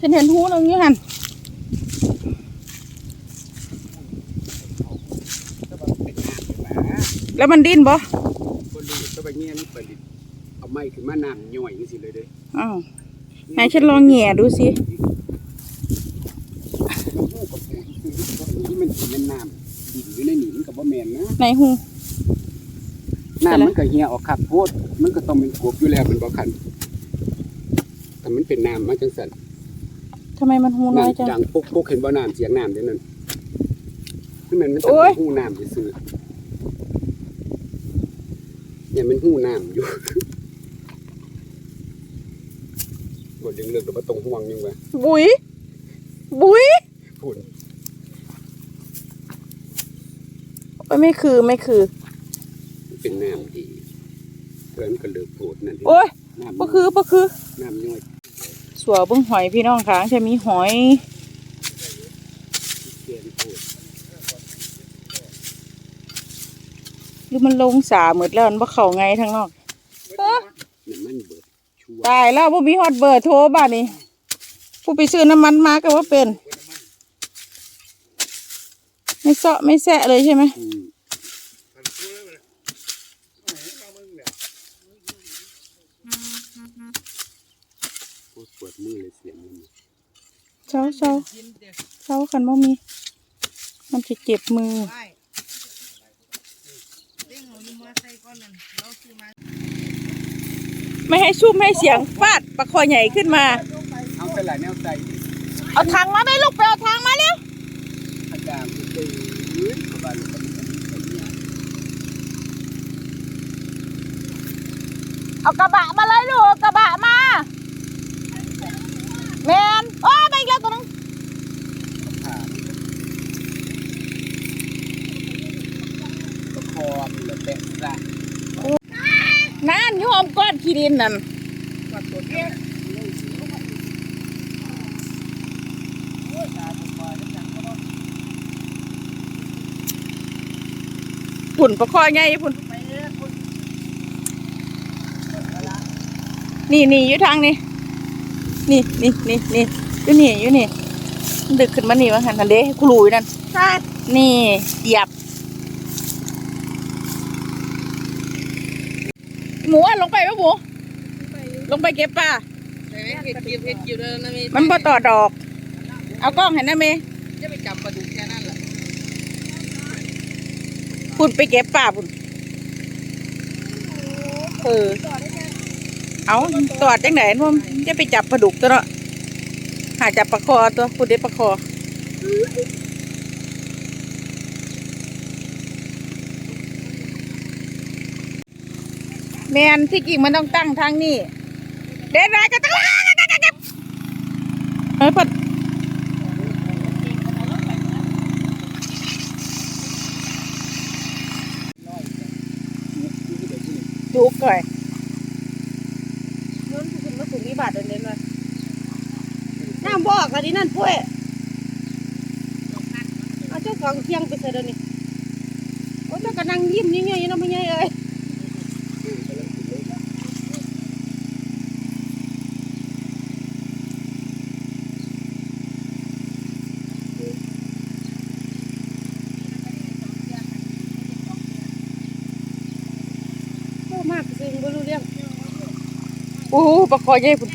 ฉันเห็นหูตรงนี้หันก็ว่าเป็นน้ำอยู่ว่าแล้วมันดิ้นบ่คนรู้ก็ไปเงี้ยนี่เปิดดิเอาไม้ขึ้นมาน้ำย่อยนี่สิเลยเด้อ้าวไหนฉันลองแหง่ดูสิหูกับปูคือที่มันสิมันน้ำดินอยู่ในนี่มันก็บ่แม่นนะไหนหูน้ำมันก็เหี่ยออกคักโพดมันก็ต้องเป็นกบอยู่แล้วมันบ่คันแต่มันเป็นน้ำมาจังซั่น ทำไมมันหูน้อยจังน้ำดังปุ๊กปุ๊กเห็นบ่น้ำเสียงน้ำเด้นั่นคือมันมันโอ้จะยเป็นหูน้ำซื่อๆเนี่ยมันหูน้ำอยู่บ่เรื่องเลิกแล้วบ่ต้องห่วงยังว่าบุ๋ยบุ๋ยพูดโอ้ยไม่คือไม่คือ มันเป็นน้ำดีเพื่อนก็เลิกโพดนั่นเองโอ้ยน้ำบ่คือบ่คือน้ำย่อย สัวเบิ่งหอยพี่น้องค้างจะมีหอยดหรือมันลงสาหมดแล้วมันบ่เข้าไงทางนอกเอ้อน้ำมันเบิดชัวร์ตายแล้วบ่มีฮอดเบอร์โทรบ้านนี้ผู้ไปซื้อน้ำมันมาก็ว่าเป็น ไม่เซาะไม่แซะเลยใช่ไหมาเช้าเช้าคันบ่มี มันจะเจ็บมือไม่ให้ชุ่มให้เสียงฟาดปลาคอใหญ่ขึ้นมา เอาไปหลายแนวใจดิเอาทางมาไหมลูกไปเอาทางมาเร็วอาจารย์มันเป็นยืนกับบ้านมันเป็นแบบนี้เอากระบะมาเลยลูกเอากระบะมา แมนโอ้ไปอีกแล้วตัวนึงผ่านก็คอมันเลยแตะละนั่นอยู่หอมก้อนขี้ดินนั่นก็ตัวเนี้ยผุ่นปลาคอใหญ่ผุ่นนี่นี่อยู่ทางนี้ นี่นี่นี่นี่อยู่นี่อยู่นี่มันดึกขึ้นมานี่วะหันทันเด้กูรู้อยู่นั่นนี่เหยียบ หมูอะลงไปปะหมูลงไปเก็บปลาเห็ดเก็บเห็ดเกี่ยวเดินนะมีมันบ่ต่อดอก เอากล้องเห็นนะเมย์จะไปจับปลาดุกแค่นั้นแหละพุ่นไปเก็บปลาพุ่นเออ เอาตอดจังไหนพ่อมจะไปจับปลาดุกตัวเนาะหาจับปลาคอตัวพุ่นได้ปลาคอแมนที่กิ่งมันต้องตั้งทางนี้เดินไรก็ต้องเฮ้ยพัดจุกก่อยนู้นคุณมาสุมีบาทเดินเดินมา น้ำบอกอันนี้นั่นพ่วยเอาเจ้าของเที่ยงไปใส่เดี๋ยวนี้โอ้เจ้าก็นั่งยิ้มยิ่งใหญ่ๆเนาะไม่ใหญ่เอ้ยโอ้มากจริงบ่รู้เรื่องโอ้โหปลาคอใหญ่พุ่น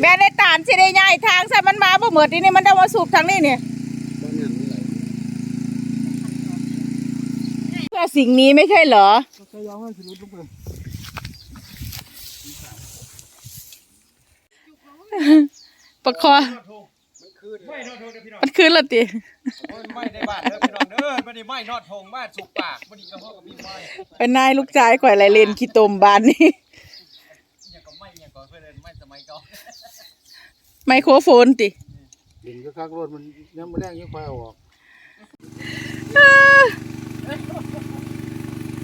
แม่ในตานสิได้ย้ายทางใส่มันมาบ่เหมือดนี่นี่มันต้องมาสูบทางนี้เนี่ยบ้านน้ำนี่ไหลเพื่อสิ่งนี้ไม่ใช่เหรอก็ยอมให้สิรุดลงไปปลาคอมันคืนไม่นอดทงเด้อพี่น้องมันคืนละติโอ้ยไม่ในบ้านเด้อพี่น้องเด้อไม่ได้ไม่นอดทงบ้านสุกปากบ่ดีก็เฮาก็มีไม่เป็นนายลูกชายข่อยไรเลนขี้ตมบานนี่อย่างก็ไม่อ ย่างก็เพิ่นเอิ้นไม่สมัยเก่าไมโครโฟนติดินก็คักรถมันยังไม่แรงยังควายออก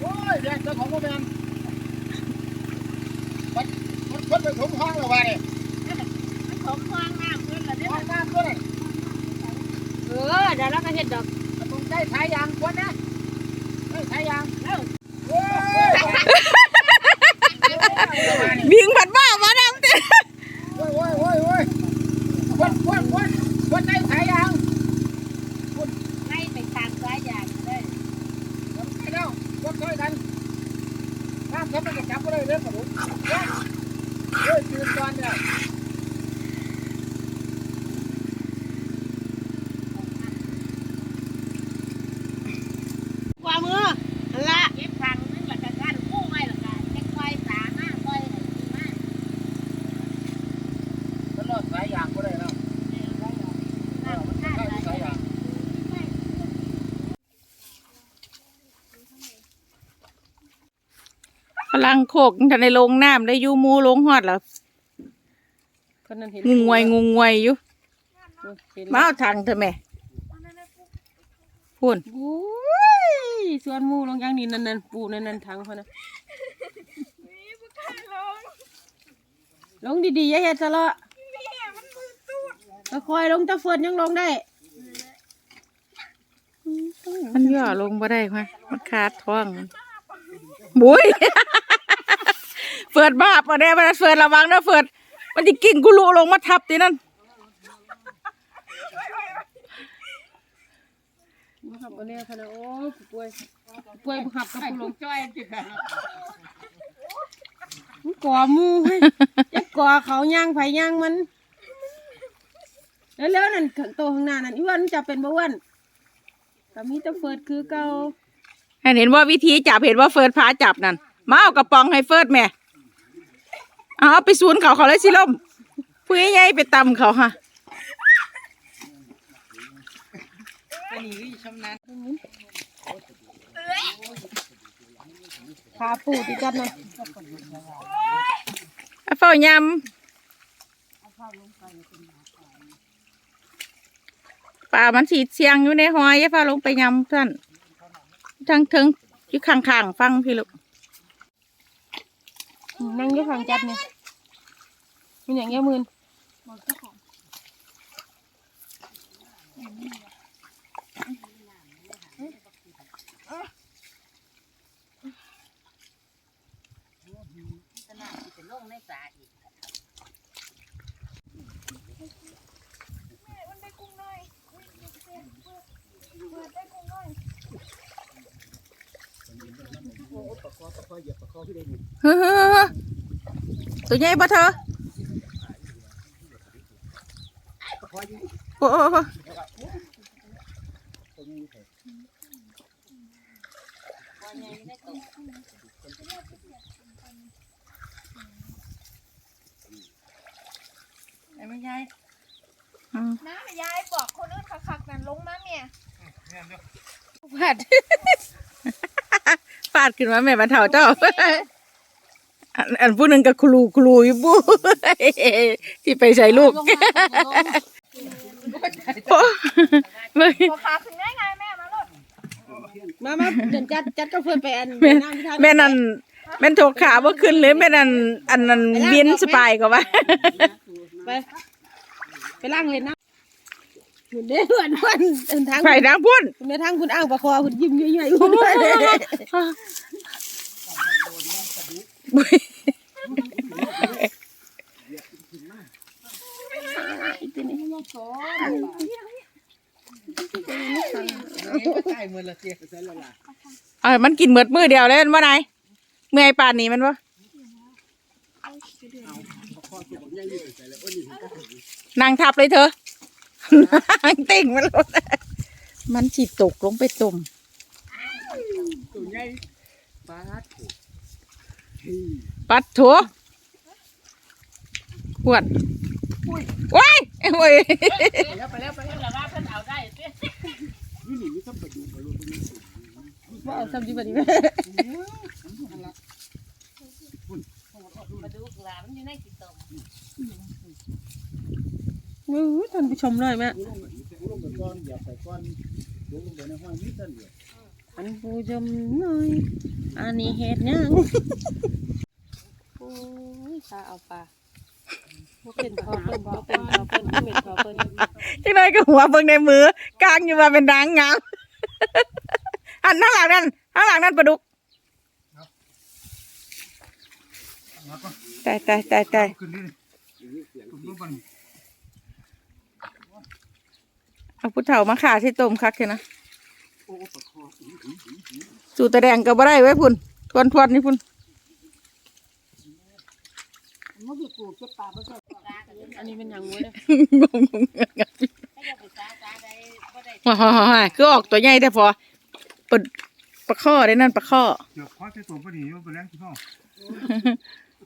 โอ้ยแดงเจ้าของโมแมนมันมันคนไปถมห้องแล้ววะเนี่ยของวางน้ำเพิ่นละเด้ห้องน้ำด้วยเออเดี๋ยวเราก็เฮ็ดดอกตรงใต้ท้ายยางควรนะใต้ท้ายยางแล้วบิงผัดบ้ามาดำติ โอ้ย ครับมันก็จับบ่ได้เด้อครับผมเฮ้ยตื่นก่อนเนี่ย กว่ามืออันละ เก็บถังนึงแล้วก็กั้นกู้ไว้แล้วก็เช็คไว้สามาไว้ให้ดีมาก มันรอดสายยางบ่ได้แล้ว น้ำมันขาดอะไร สายยาง พลังโคกทันในลงน้ำได้อยู่หมูลงฮอดแล้วคนนั้นเห็นงงวยงงวยอยู่เห็นมาเอาทางเถอะแม่พูนโอ้ยสวนหมูลงอย่างนี้นั่นนั่นปูนั่นนั่นถังเขานะลงดีๆอย่าเฮ็ดซะละค่อยๆลงตะเฟินยังลงได้ มันย่อลงบ่ได้ค่ะมันขาดท้อง บุ้ยเฟิดบาปอะเด้มันเฟิดระวังนะเฟิดมันจะกิ่งกุลุลงมาทับตีนั่นมาขับมาเนี่ยพะนะโอ้ยป่วยป่วยบ่ขับกับผู้ลงจ้อยจิค่ะมันก่อหมูให้จะก่อเขาย่างไผย่างมันแล้วๆนั่นโตข้างหน้านั่นอีอ้วันมันจะเป็นบ่อ้วนก็มีแตะเฟิดคือเก่าให้ เห็นว่าวิธีจับเห็นว่าเฟิร์ดพาจับนั่นมาเอากระป๋องให้เฟิร์ดแม่เอาไปศูนย์เขาเขาเลยสิล่มผู้ใหญ่ๆไปตำเขาค่ะขาปูติจัดนะเอาเฝ้ายำปลามันสีเสียงอยู่ในหอยอย่าเฝ้าลงไปยำเพื่อน ทั้งทั้งอยู่ข้างๆฟังพี่ลูกนั่งอยู่ข้างจัดเนี่ยมันอย่างเงี้ยมืนเป็นลงในสาอีก เฮ้อตัวใหญ่ปะเธอโอ้โหไม่ใช่น้าแม่ยายบอกคนอื่นคักๆนั่นลงมาเมียฟาด ฟาดขึ้นมาแม่มาเถ่าเจ้า อันอันผู้หนึ่งกับครูครูอยู่บู้ที่ไปใส่ลูกโอ้มึงพอขาขึ้นง่ายไงแม่มาโลดมามาเดินจัดจัดก็เพื่อนไปอันแม่น้ำที่ท่าแม่นั่นแม่นถกขาบ่ขึ้นหรือแม่นั่นอันนั้นบินสปายก็ว่า ไปไปล่างเลยนะ หุ่นเด้อหุ่นหุ่นเดินทางไปทางพุ่นคุณแม่ทางคุณอ้างประคอคุณยิ้มเยอะๆหุ่นด้วยบุ้ยใช่มื้อละเสียใส่ละล่ะเออมันกินเหมือดมือเดียวเลยมันว่าไงเมื่อยป่านนี้มันวะพอตัวใหญ่ใส่แล้วโอ้นี่นางทับเลยเธอนางเต่งมันลงมันฉีดตกลงไปตุ่มตัวใหญ่ปาดปัดโถขวดว้ายโอ้ยไปแล้วไปแล้วแล้วว่าเพิ่นเอาได้สินี่นี่มีสัมปดูบ่รู้ตรงนี้ว่าเอาซ้ำดีกว่านี้มาดูหลานมันอยู่ในกี่ตมโอ้ยท่านผู้ชมหน่อยแม่ลงลงไปก่อนอย่าใส่ก่อนลงลงไปในห้องนี้ซั่นเดียวท่านผู้ชมหน่อยอันนี้เห็ดยังโอ้ยปลาเอาปลาบ่เป็นพอเพิ่นบ่เป็นพอเพิ่นบ่เป็นพอเพิ่นจังเลยก็หัวเบิ่งในมือกลางอยู่ว่าเป็นนางงามอันข้างหลังนั่นข้างหลังนั่นปลาดุกตายตายตายตาย ขึ้นนี่ตุ้มตุ้มมัน เอาผู้เฒ่ามาขาที่ต้มคักแค่นะสู่ตะแดงก็บ่ได้ไว้พุ่นทวนทวนนี่พุ่นมีกูเก็บปลาบ่ใช่ปลากันเลยอันนี้เป็นหยังวะเนี่ยงงงงับงับถ้าจะไปปลาปลาได้บ่ได้ว้าวคือออกตัวใหญ่แต่พอปลดปลาข้อได้นั่นปลาข้อเดี๋ยวขอใช้ตัวพอดีว่าไปแล้งที่พ่อ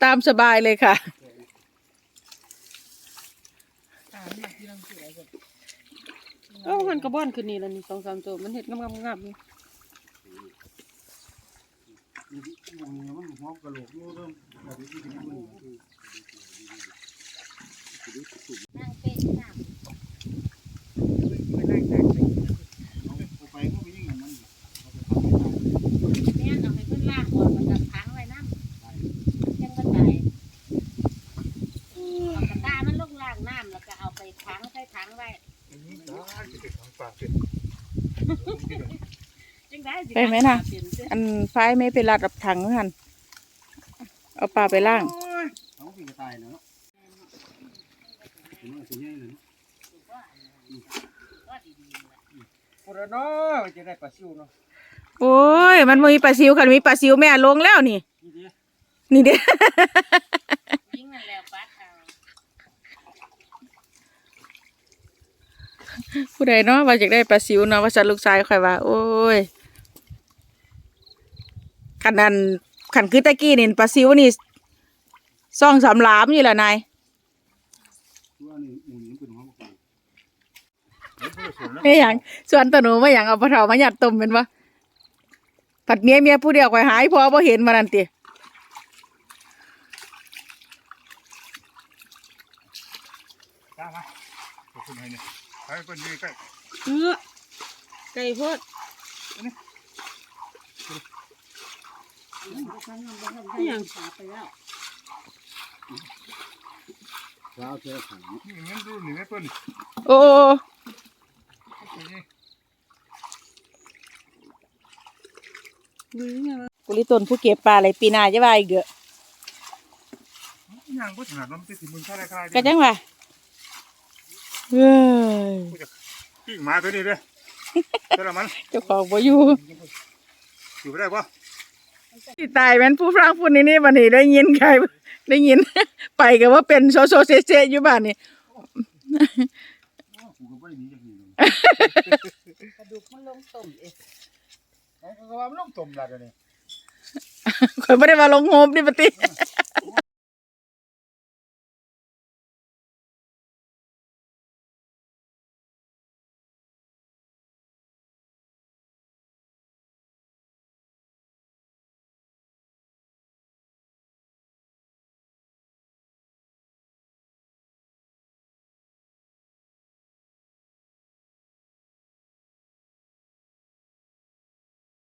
ตามสบายเลยค่ะ เอ้าหันกระบอนขึ้นนี่แล้วนี่สองสามตัวมันเห็ดงามๆงามๆนี่มันหัวกระโหลกนู่นเริ่มแบบนี้ที่มันนั่งเป็นน้ำเอาไปก็ไปยิ่งอย่างนั้น แม่นเอาให้เพิ่นล้างก่อนมันจะขังไว้น้ำจังก็ตายเอากระตามันลงล้างน้ำแล้วก็เอาไปขังใส่ถังไว้ จัง ไปไหมนะอันไฟไม่ไปรัดกับถังหันเอาปลาไปล่างโอ้ย มันมีปลาซิวค่ะมีปลาซิวแม่ลงแล้วนี่ นี่เด้อ ยิงนั่นแหล้วปัดเอา ผู้ใดเนาะว่าอยากได้ปลาซิวเนาะว่าสันลูกชายข่อยว่า โอ้ยคันนั้นคันคือตะกี้นี่ปลาซิวนี่ซ่องสามหลามอยู่ละนายว่านี่หมูนี่เป็นหัวกระโหลกไม่หยังส่วนตะหนูไม่หยังเอาปลาเถามาหยัดต้มเป็นวะผัดเมียเมียผู้เดียวข่อยหายพอบ่เห็นมานั่นติตามมาขอบคุณให้เนี่ย ไปเพิ่นนี่ใกล้เออไก่โพดนี่ยังขาไปแล้วว้าวเธอขังนี่เงินดูนี่แม่เพิ่นโอ้นี่ดูยังไงกุลิตนผู้เก็บปลาอะไรปีหน้าจะว่าอีกเด้อยังบ่ถนัดมันเป็นสิมึงค่าได้ค่าก็ได้จังว่า เฮ้ยกิ้งมาตัวนี้เด้อเจ้าละมันเจ้าของบ่อยู่อยู่ได้ปะสิตายแม่นผู้ฟังพูดนี่นี่บัดนี้ได้ยินใครได้ยิน ไปก็ว่าเป็นโซโซเซเซอยู่บ้านนี่กูก็บ่ได้หนีจากนี่กระดูกมันลงต้มเองเขาก็ว่ามันต้องต้มละเดี๋ยวนี้ข่อยบ่ได้มาลงโฮมนี่ปะติเ